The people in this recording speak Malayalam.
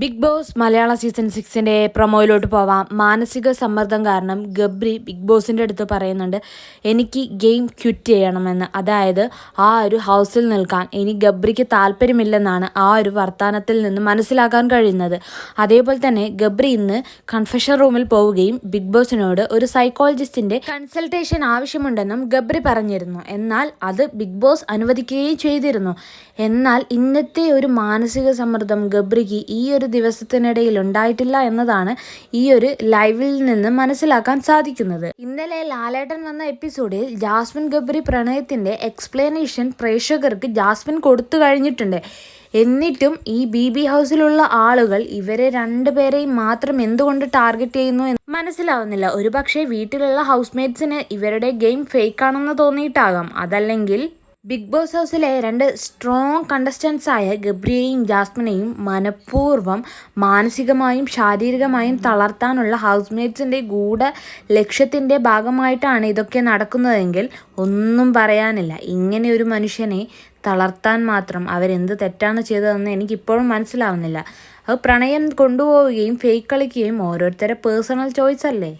ബിഗ് ബോസ് മലയാള സീസൺ സിക്സിന്റെ പ്രൊമോയിലോട്ട് പോവാം. മാനസിക സമ്മർദ്ദം കാരണം ഗബ്രി ബിഗ് ബോസിന്റെ അടുത്ത് പറയുന്നുണ്ട് എനിക്ക് ഗെയിം ക്വിറ്റ് ചെയ്യണമെന്ന്. അതായത് ആ ഒരു ഹൗസിൽ നിൽക്കാൻ. ഇനി ഗബ്രിക്ക് താല്പര്യമില്ലെന്നാണ് ആ ഒരു വർത്തമാനത്തിൽ നിന്ന് മനസ്സിലാക്കാൻ കഴിയുന്നത്. അതേപോലെ തന്നെ ഗബ്രി ഇന്ന് കൺഫെഷൻ റൂമിൽ പോവുകയും ബിഗ് ബോസിനോട് ഒരു സൈക്കോളജിസ്റ്റിന്റെ കൺസൾട്ടേഷൻ ആവശ്യമുണ്ടെന്നും ഗബ്രി പറഞ്ഞിരുന്നു. എന്നാൽ അത് ബിഗ് ബോസ് അനുവദിക്കുകയും ചെയ്തിരുന്നു. എന്നാൽ ഇന്നത്തെ ഒരു മാനസിക സമ്മർദ്ദം ഗബ്രിക്ക് ഈ ഒരു ദിവസത്തിനിടയിൽ ഉണ്ടായിട്ടില്ല എന്നതാണ് ഈ ഒരു ലൈവിൽ നിന്ന് മനസ്സിലാക്കാൻ സാധിക്കുന്നത്. ഇന്നലെ ലാലേട്ടൻ വന്ന എപ്പിസോഡിൽ ജാസ്മിൻ ഗബ്രി പ്രണയത്തിന്റെ എക്സ്പ്ലനേഷൻ പ്രേക്ഷകർക്ക് ജാസ്മിൻ കൊടുത്തു കഴിഞ്ഞിട്ടുണ്ട്. എന്നിട്ടും ഈ ബി ബി ഹൗസിലുള്ള ആളുകൾ ഇവരെ രണ്ടുപേരെയും മാത്രം എന്തുകൊണ്ട് ടാർഗറ്റ് ചെയ്യുന്നു എന്ന് മനസ്സിലാവുന്നില്ല. ഒരുപക്ഷെ വീട്ടിലുള്ള ഹൗസ്മേറ്റ്സിന് ഇവരുടെ ഗെയിം ഫേക്ക് ആണെന്ന് തോന്നിയിട്ടാകാം. അതല്ലെങ്കിൽ ബിഗ് ബോസ് ഹൗസിലെ രണ്ട് സ്ട്രോങ് കണ്ടസ്റ്റൻസായ ഗബ്രിയെയും ജാസ്മിനെയും മനഃപൂർവം മാനസികമായും ശാരീരികമായും തളർത്താനുള്ള ഹൗസ്മേറ്റ്സിന്റെ ഗൂഢ ലക്ഷ്യത്തിന്റെ ഭാഗമായിട്ടാണ് ഇതൊക്കെ നടക്കുന്നതെങ്കിൽ ഒന്നും പറയാനില്ല. ഇങ്ങനെ ഒരു മനുഷ്യനെ തളർത്താൻ മാത്രം അവരെന്ത് തെറ്റാണ് ചെയ്തതെന്ന് എനിക്കിപ്പോഴും മനസ്സിലാവുന്നില്ല. അത് പ്രണയം കൊണ്ടുപോവുകയും ഫേക്ക് കളിക്കുകയും ഓരോരുത്തരെ പേഴ്സണൽ ചോയ്സ് അല്ലേ?